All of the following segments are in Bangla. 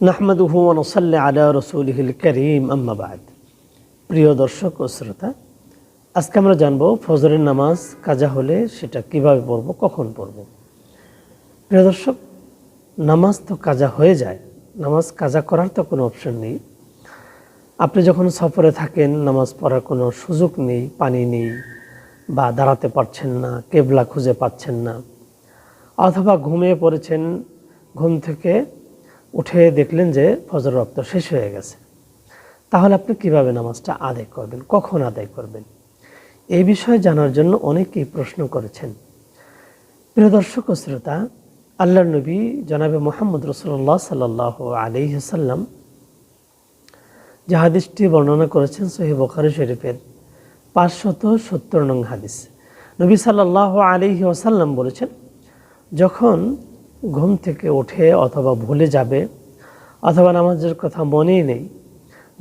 নাহমাদুহু ওনসাল্লি আলা রসুলহিল করিম আম্মাবাদ প্রিয় দর্শক ও শ্রোতা, আজকে আমরা জানব ফজরের নামাজ কাজা হলে সেটা কীভাবে পড়ব, কখন পড়ব। প্রিয় দর্শক, নামাজ তো কাজা হয়ে যায়, নামাজ কাজা করার তো কোনো অপশন নেই। আপনি যখন সফরে থাকেন, নামাজ পড়ার কোনো সুযোগ নেই, পানি নেই, বা দাঁড়াতে পারছেন না, কেবলা খুঁজে পাচ্ছেন না, অথবা ঘুমিয়ে পড়েছেন, ঘুম থেকে উঠে দেখলেন যে ফজর রক্ত শেষ হয়ে গেছে। তাহলে আপনি কীভাবে নামাজটা আদায় করবেন? কখন আদায় করবেন? এই বিষয়ে জানার জন্য অনেকেই প্রশ্ন করেছেন। প্রিয় দর্শক শ্রোতা আল্লাহ নবী জনাবে মোহাম্মদ রসুল্লাহ সাল্লাহ আলি সাল্লাম যে হাদিসটি বর্ণনা করেছেন সহি বখারি শরীফের পাঁচশত সত্তর নং হাদিস। নবী সাল্লাহ আলি ওসাল্লাম বলেছেন, যখন ঘুম থেকে ওঠে অথবা ভুলে যাবে, অথবা নামাজের কথা মনেই নেই।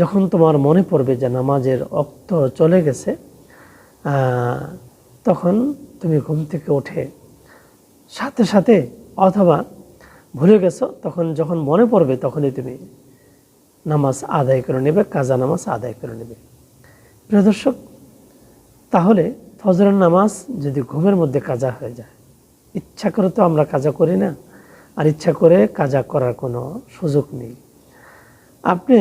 যখন তোমার মনে পড়বে যে নামাজের অক্ত চলে গেছে তখন তুমি ঘুম থেকে ওঠে। সাথে সাথে অথবা ভুলে গেছো, তখন যখন মনে পড়বে তখনই তুমি নামাজ আদায় করে নেবে, কাজা নামাজ আদায় করে নেবে। প্রিয় দর্শক, তাহলে ফজরের নামাজ যদি ঘুমের মধ্যে কাজা হয়ে যায়, ইচ্ছা করে তো আমরা কাজা করি না আর ইচ্ছা করে কাজা করার কোনো সুযোগ নেই। আপনি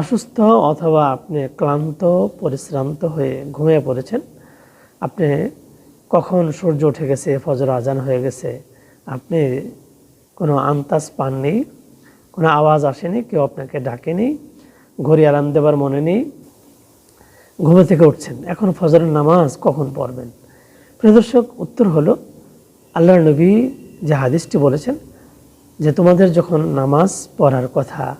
অসুস্থ অথবা আপনি ক্লান্ত, পরিশ্রান্ত হয়ে ঘুমিয়ে পড়েছেন, আপনি কখন সূর্য উঠে গেছে, ফজর আজান হয়ে গেছে, আপনি কোনো আন্তাজ পাননি, কোনো আওয়াজ আসেনি, কেউ আপনাকে ডাকেনি, ঘড়ি আরাম দেবার মনে নেই, ঘুমে থেকে উঠছেন, এখন ফজরের নামাজ কখন পড়বেন? প্রিয় দর্শক, উত্তর হলো আল্লাহ নবী যে হাদিসটি বলেছেন যে তোমাদের যখন নামাজ পড়ার কথা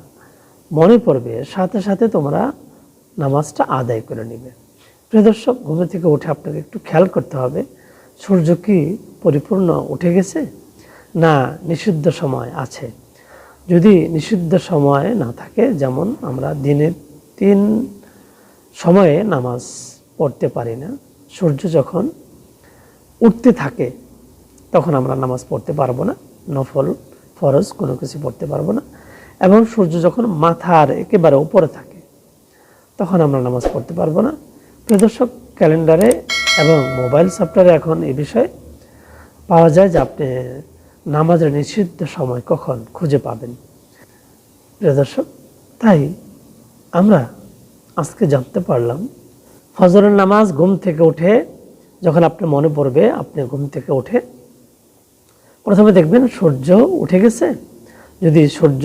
মনে পড়বে, সাথে সাথে তোমরা নামাজটা আদায় করে নেবে। প্রিয় দর্শক, ঘুমে থেকে উঠে আপনাকে একটু খেয়াল করতে হবে, সূর্য কি পরিপূর্ণ উঠে গেছে না নিষিদ্ধ সময় আছে? যদি নিষিদ্ধ সময় না থাকে, যেমন আমরা দিনের তিন সময়ে নামাজ পড়তে পারি না, সূর্য যখন উঠতে থাকে তখন আমরা নামাজ পড়তে পারব না, নফল, ফরজ কোনো কিছু পড়তে পারব না। এবং সূর্য যখন মাথার একেবারে উপরে থাকে, তখন আমরা নামাজ পড়তে পারব না। প্রিয় দর্শক, ক্যালেন্ডারে এবং মোবাইল সফটওয়্যারে এখন এ বিষয়ে পাওয়া যায় যে আপনি নামাজের নিষিদ্ধ সময় কখন খুঁজে পাবেন। প্রিয় দর্শক, তাই আমরা আজকে জানতে পারলাম, ফজরের নামাজ ঘুম থেকে উঠে যখন আপনি মনে পড়বে, আপনি ঘুম থেকে উঠে প্রথমে দেখবেন সূর্য উঠে গেছে। যদি সূর্য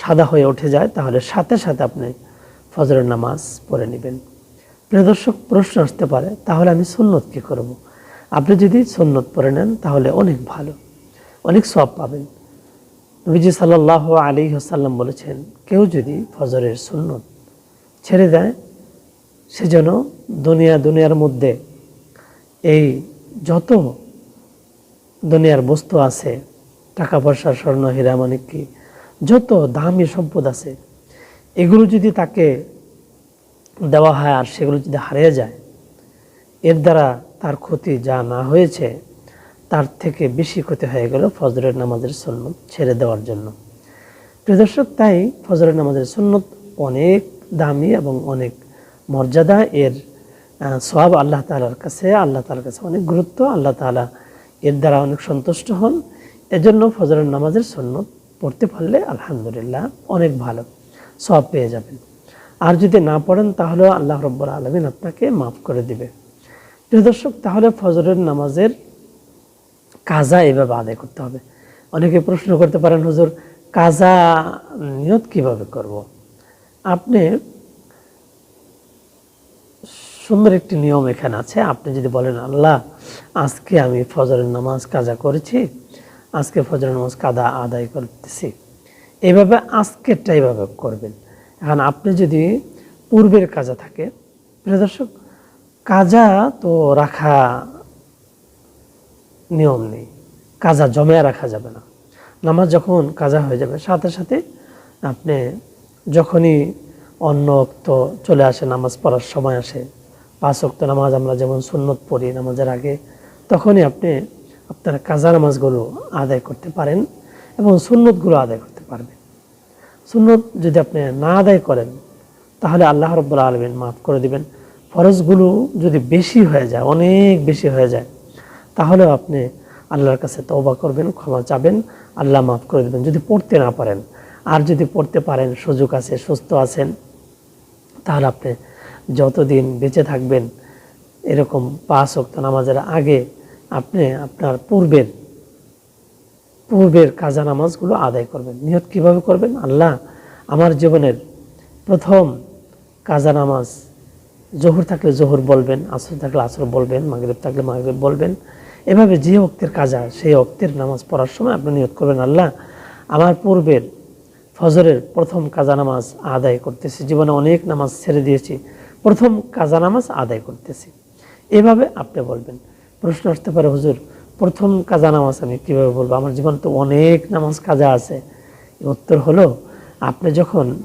সাদা হয়ে উঠে যায়, তাহলে সাথে সাথে আপনি ফজরের নামাজ পড়ে নেবেন। প্রিয় দর্শক, প্রশ্ন আসতে পারে, তাহলে আমি সুন্নত কী করব। আপনি যদি সুন্নত পড়ে নেন, তাহলে অনেক ভালো। অনেক সব পাবেন। নবীজি সাল্লাহ আলী হাসাল্লাম বলেছেন, কেউ যদি ফজরের সুন্নত ছেড়ে দেয়, সে যেন দুনিয়া দুনিয়ার মধ্যে এই যত দুনিয়ার বস্তু আছে টাকা পয়সা স্বর্ণ, হীরা মানিক কি, যত দামি সম্পদ আছে, এগুলো যদি তাকে দেওয়া হয় আর সেগুলো যদি হারিয়ে যায়, এর দ্বারা তার ক্ষতি যা না হয়েছে, তার থেকে বেশি ক্ষতি হয়ে গেল ফজরের নামাজের সন্ন্যত ছেড়ে দেওয়ার জন্য। প্রিয় দর্শক, তাই ফজরের নামাজের সন্ন্যত অনেক দামি এবং অনেক মর্যাদা। এর সব আল্লাহ তালার কাছে, আল্লাহ তালার কাছে অনেক গুরুত্ব। আল্লাহ তালা এর দ্বারা অনেক সন্তুষ্ট হন। এজন্য ফজরের নামাজের সন্ন্যত পড়তে পারলে আলহামদুলিল্লাহ অনেক ভালো সব পেয়ে যাবেন। আর যদি না পড়েন, তাহলেও আল্লাহ রব্বর আলমিন আপনাকে মাফ করে দিবে। প্রিয় দর্শক, তাহলে ফজরের নামাজের কাজা এভাবে আদায় করতে হবে। অনেকে প্রশ্ন করতে পারেন, হুজুর, কাজা নিয়ত কীভাবে করব। আপনি সুন্দর একটি নিয়ম এখানে আছে। আপনি যদি বলেন, আল্লাহ, আজকে আমি ফজরের নামাজ কাজা করেছি, আজকে ফজরের নামাজ কাদা আদায় করতেছি। এইভাবে আজকেরটা এইভাবে করবেন। এখন আপনি যদি পূর্বের কাজা থাকে, প্রিয় দর্শক, কাজা তো রাখা নিয়ম নেই। কাজা জমে রাখা যাবে না। নামাজ যখন কাজা হয়ে যাবে, সাথে সাথে আপনি যখনই অন্য অক্ত চলে আসে, নামাজ পড়ার সময় আসে পাঁচ অক্ত নামাজ আমরা যেমন সুন্নত পড়ি নামাজের আগে, তখনই আপনি আপনার কাজা নামাজগুলো আদায় করতে পারেন এবং সুন্নতগুলো আদায় করতে পারবেন। সুন্নত যদি আপনি না আদায় করেন, তাহলে আল্লাহ রব্বুল্লা আলমিন মাফ করে দিবেন। ফরজগুলো যদি বেশি হয়ে যায়, অনেক বেশি হয়ে যায়, তাহলেও আপনি আল্লাহর কাছে তওবা করবেন, ক্ষমা চাবেন, আল্লাহ মাফ করে দেবেন। যদি পড়তে না পারেন, আর যদি পড়তে পারেন, সুযোগ আছে, সুস্থ আছেন, তাহলে আপনি যতদিন বেঁচে থাকবেন, এরকম পাঁচ অক্ত নামাজের আগে আপনি আপনার পূর্বের পূর্বের কাজা নামাজগুলো আদায় করবেন। নিয়ত কীভাবে করবেন? আল্লাহ আমার জীবনের প্রথম কাজা নামাজ, জোহর থাকলে জোহর বলবেন, আসর থাকলে আসর বলবেন, মাগরিব থাকলে মাগরিব বলবেন। এভাবে যে অক্তের কাজা, সেই অক্তের নামাজ পড়ার সময় আপনি নিয়ত করবেন, আল্লাহ আমার পূর্বের ফজরের প্রথম কাজা নামাজ আদায় করতেছি। জীবনে অনেক নামাজ ছেড়ে দিয়েছি। প্রথম কাজা নামাজ আদায় করতেছি। এভাবে আপনি বলবেন। প্রশ্ন আসতে পারে, হুজুর, প্রথম কাজা নামাজ আমি কীভাবে বলব? আমার জীবন তো অনেক নামাজ কাজা আছে। উত্তর হলো, আপনি যখন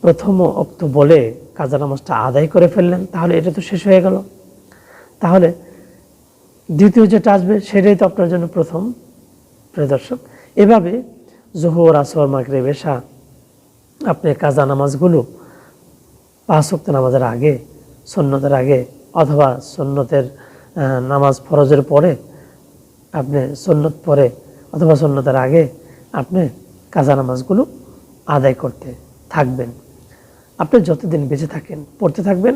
প্রথম অক্ত বলে কাজা নামাজটা আদায় করে ফেললেন, তাহলে এটা তো শেষ হয়ে গেল। তাহলে দ্বিতীয় যেটা আসবে, সেটাই তো আপনার জন্য প্রথম। প্রিয় দর্শক, এভাবে জোহর, আসর মাগরে বেশা আপনি কাজা নামাজগুলো পাঁচ ওয়াক্ত নামাজের আগে সন্ন্যতের আগে অথবা সন্ন্যতের নামাজ ফরজের পরে আপনি সন্ন্যত পরে অথবা সন্ন্যতের আগে আপনি কাজা নামাজগুলো আদায় করতে থাকবেন। আপনি যতদিন বেঁচে থাকেন, পড়তে থাকবেন,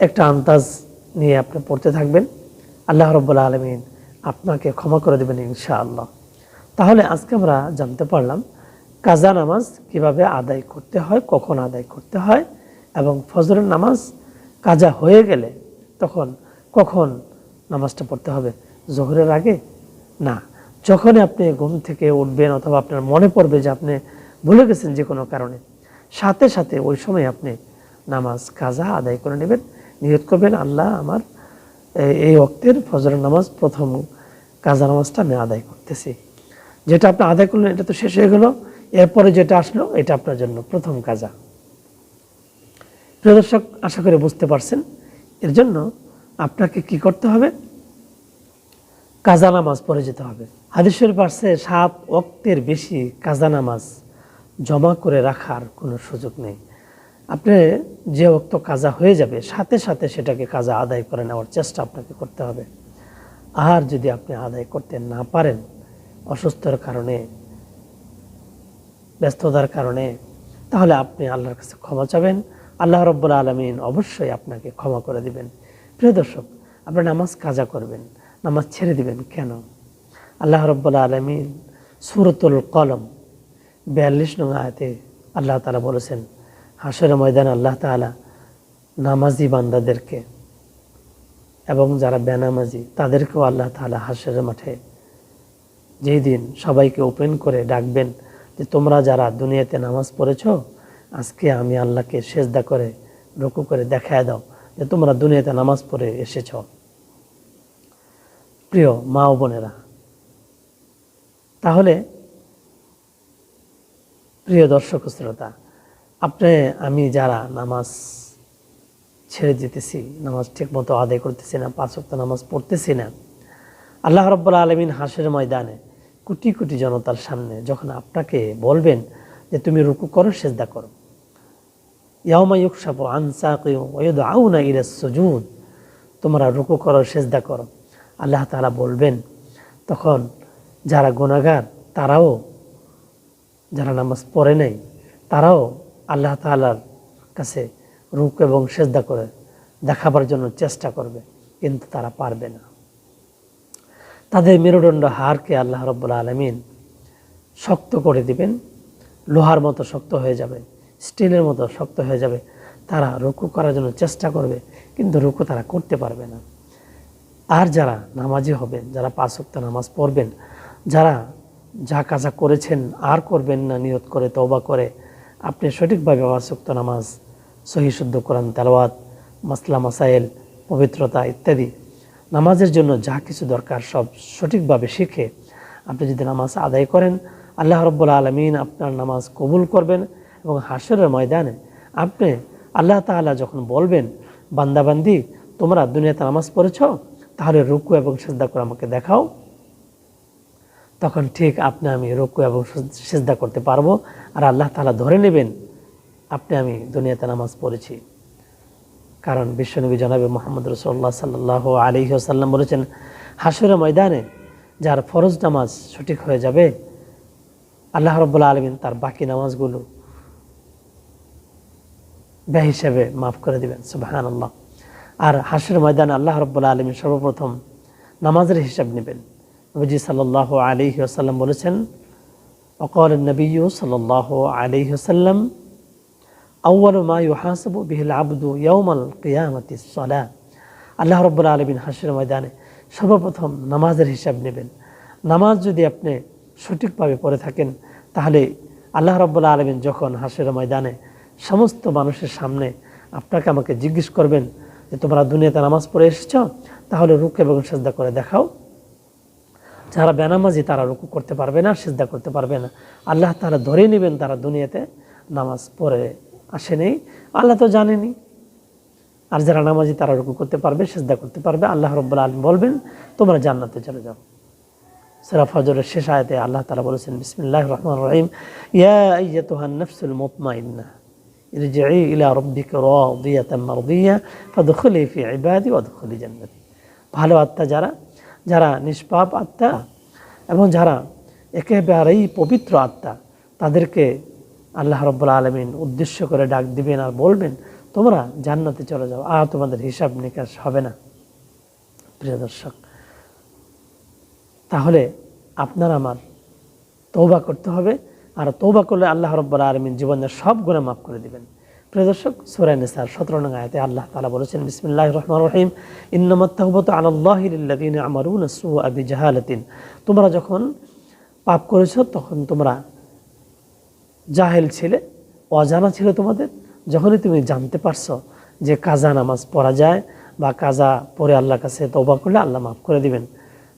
একটা আন্দাজ নিয়ে আপনি পড়তে থাকবেন। আল্লাহ রব্বুল্লা আলমিন আপনাকে ক্ষমা করে দেবেন ইনশাআল্লাহ। তাহলে আজকে আমরা জানতে পারলাম, কাজা নামাজ কীভাবে আদায় করতে হয়, কখন আদায় করতে হয় এবং ফজরের নামাজ কাজা হয়ে গেলে তখন কখন নামাজটা পড়তে হবে? জোহরের আগে? না। যখনই আপনি ঘুম থেকে উঠবেন অথবা আপনার মনে পড়বে যে আপনি ভুলে গেছেন যে কোনো কারণে, সাথে সাথে ওই সময় আপনি নামাজ কাজা আদায় করে নেবেন। নিয়ত করবেন, আল্লাহ, আমার এই- অক্তের ফজরের নামাজ প্রথম কাজা নামাজটা আমি আদায় করতেছি। যেটা আপনি আদায় করলেন, এটা তো শেষ হয়ে গেল। এরপরে যেটা আসলো, এটা আপনার জন্য প্রথম কাজা। প্রিয় দর্শক, আশা করে বুঝতে পারছেন। এর জন্য আপনাকে কি করতে হবে? কাজা নামাজ পড়ে যেতে হবে। হাদিসের পাশে সাত অক্তের বেশি কাজা নামাজ জমা করে রাখার কোনো সুযোগ নেই। আপনি যে অক্ত কাজা হয়ে যাবে, সাথে সাথে সেটাকে কাজা আদায় করে নেওয়ার চেষ্টা আপনাকে করতে হবে। আর যদি আপনি আদায় করতে না পারেন অসুস্থতার কারণে, ব্যস্ততার কারণে, তাহলে আপনি আল্লাহর কাছে ক্ষমা চাবেন। আল্লাহ রব্বুল আলমিন অবশ্যই আপনাকে ক্ষমা করে দিবেন। প্রিয় দর্শক আপনি নামাজ কাজা করবেন, নামাজ ছেড়ে দিবেন কেন? আল্লাহ রব্বুল আলমিন সুরতুল কলম বিয়াল্লিশ নং আয়াতে আল্লাহ তালা বলেছেন, হাসরের ময়দান আল্লাহ তালা নামাজি বান্দাদেরকে এবং যারা বেনামাজি, তাদেরকেও আল্লাহ তালা হাসরের মাঠে যেই দিন সবাইকে ওপেন করে ডাকবেন যে তোমরা যারা দুনিয়াতে নামাজ পড়েছ আজকে আমি আল্লাহকে সেজদা করে, রুকু করে দেখায় দাও যে তোমরা দুনিয়াতে নামাজ পড়ে এসেছ। প্রিয় মা ও বোনেরা, তাহলে প্রিয় দর্শক শ্রোতা, আপনি, আমি যারা নামাজ ছেড়ে দিতেছি, নামাজ ঠিক মতো আদায় করতেছি না, পাঁচ ওয়াক্ত নামাজ পড়তেছি না, আল্লাহ রব্বুল্লা আলমিন হাসের ময়দানে কোটি কোটি জনতার সামনে যখন আপনাকে বলবেন যে তুমি রুকু করো, সেজদা করো তোমরা রুকু করো, সেজদা করো। আল্লাহ তাআলা বলবেন, তখন যারা গুনাহগার, তারাও যারা নামাজ পড়ে নাই, তারাও আল্লাহ তাআলার কাছে রুক এবং সেজদা করে দেখাবার জন্য চেষ্টা করবে, কিন্তু তারা পারবে না। তাদের মেরুদণ্ড হারকে আল্লাহ রব্বুল্লা আলমিন শক্ত করে দিবেন, লোহার মতো শক্ত হয়ে যাবে। স্টিলের মতো শক্ত হয়ে যাবে। তারা রুকু করার জন্য চেষ্টা করবে, কিন্তু রুকু তারা করতে পারবে না। আর যারা নামাজি হবেন, যারা পাঁচ ওয়াক্ত নামাজ পড়বেন, যারা যা কাজা করেছেন আর করবেন না, নিয়ত করে, তওবা করে, আপনি সঠিকভাবে পাঁচ ওয়াক্ত নামাজ, সহি শুদ্ধ কোরআন তেলাওয়াত, মাসলা, মাসাইল, পবিত্রতা ইত্যাদি, নামাজের জন্য যা কিছু দরকার সব সঠিকভাবে শিখে আপনি যদি নামাজ আদায় করেন, আল্লাহ রব্বুল আলমিন আপনার নামাজ কবুল করবেন। এবং হাসরের ময়দানে আপনি আল্লাহ তাআলা যখন বলবেন, বান্দাবান্দি, তোমরা দুনিয়াতে নামাজ পড়েছ, তাহলে রুকু এবং শ্রদ্ধা করে আমাকে দেখাও। তখন ঠিক আপনি আমি রুকু এবং সেজদা করতে পারব, আর আল্লাহ তালা ধরে নেবেন, আপনি আমি দুনিয়াতে নামাজ পড়েছি। কারণ বিশ্বনবী জনাবে মোহাম্মদ রসোল্লা সাল্লাহ আলী সাল্লাম বলেছেন, হাসুরের ময়দানে যার ফরজ নামাজ সঠিক হয়ে যাবে, আল্লাহ রব্বুল্লা আলমিন তার বাকি নামাজগুলো ব্যয় হিসেবে মাফ করে দিবেন সুবাহান আল্লাহ আর হাসুর ময়দানে আল্লাহ রব্বুল্লা আলমিন সর্বপ্রথম নামাজের হিসাব নেবেন। নবীজি সাল্লাহ আলী আসাল্লাম বলেছেন অকল নবী সাল্লাহ আলী আসাল্লাম আউ্বাল মা ইউহাসবু বিহিল আবদু ইয়ৌমাল কিয়ামতি সলা। আল্লাহ রব্বুল আলমিন হাসির ময়দানে সর্বপ্রথম নামাজের হিসাব নেবেন। নামাজ যদি আপনি সঠিকভাবে পড়ে থাকেন, তাহলে আল্লাহ রব্বুল্লা আলমিন যখন হাসির ময়দানে সমস্ত মানুষের সামনে আপনাকে আমাকে জিজ্ঞেস করবেন যে, তোমরা দুনিয়াতে নামাজ পড়ে এসেছ? তাহলে রুক এবং সেজদা করে দেখাও। যারা বেনামাজি, তারা রুকু করতে পারবে না, সেজদা করতে পারবে না। আল্লাহ তারা ধরে নেবেন তারা দুনিয়াতে নামাজ পড়ে আসেনি। আল্লাহ তো জানেনি। আর যারা নামাজি, তারা রুকু করতে পারবে, সেজদা করতে পারবে। আল্লাহ রব্বুল আলম বলবেন, তোমরা জান্নাতে চলে যাও। সেরা ফজরের শেষ আয়তে আল্লাহ তালা বলেছেন বিসমিল্লাহ রহমান রহিম। ইয়া আইয়াতুহান নাফসুল মুতমাইন্না। ارجعي إلى ربك راضية مرضية فادخلي في عبادي وادخلي جنتي ভালো আত্মা যারা যারা নিষ্পাপ আত্মা এবং যারা একেবারেই পবিত্র আত্মা তাদেরকে আল্লাহ রব্বুল আলমিন উদ্দেশ্য করে ডাক দিবেন আর বলবেন তোমরা জান্নাতে চলে যাও আর তোমাদের হিসাব নিকাশ হবে না প্রিয় দর্শক তাহলে আপনার আমার তৌবা করতে হবে আর তৌবা করলে আল্লাহ রব্বুল আলমিন জীবনের সব গুণা মাফ করে দিবেন। প্রিয় দর্শক সুরাই নিসার সতেরো নং আয়তে আল্লাহ তালা বলেছেন বিসমিল্লাহ রহমান রহিম। ইন্নমত্তাহবত আল্লাহিল্লাদিন আমারুন সু তোমরা যখন পাপ করেছ, তখন তোমরা জাহেল ছিলে, অজানা ছিল তোমাদের। যখনই তুমি জানতে পারছ যে কাজা নামাজ পড়া যায় বা কাজা পরে আল্লাহর কাছে তৌবা করলে আল্লাহ মাফ করে দিবেন,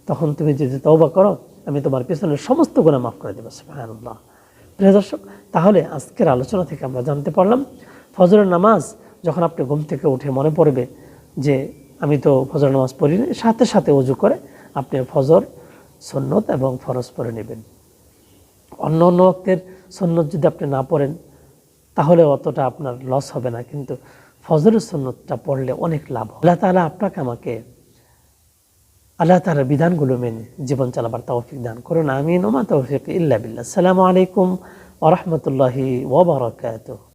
তখন তুমি যদি তৌবা করো, আমি তোমার পেছনের সমস্ত গুণা মাফ করে দেবো। সুবহানাল্লাহ। প্রিয় দর্শক, তাহলে আজকের আলোচনা থেকে আমরা জানতে পারলাম, ফজরের নামাজ যখন আপনি ঘুম থেকে উঠে মনে পড়বে যে আমি তো ফজর নামাজ পড়িনি, সাথে সাথে উজু করে আপনি ফজর সন্ন্যত এবং ফরজ পড়ে নেবেন। অন্য অন্য অক্তের সন্ন্যত যদি আপনি না পড়েন, তাহলে অতটা আপনার লস হবে না, কিন্তু ফজরের সন্ন্যতটা পড়লে অনেক লাভ হবে। তালা আপনাকে আমাকে আল্লাহ তালার বিধানগুলো মেনে জীবন চালাবার তৌফিক দান করুন, আমিন, ওমা তৌফিক ইল্লা বিল্লা আসসালামু আলাইকুম ওরহমতুল্লাহি ওবরাকাতুহ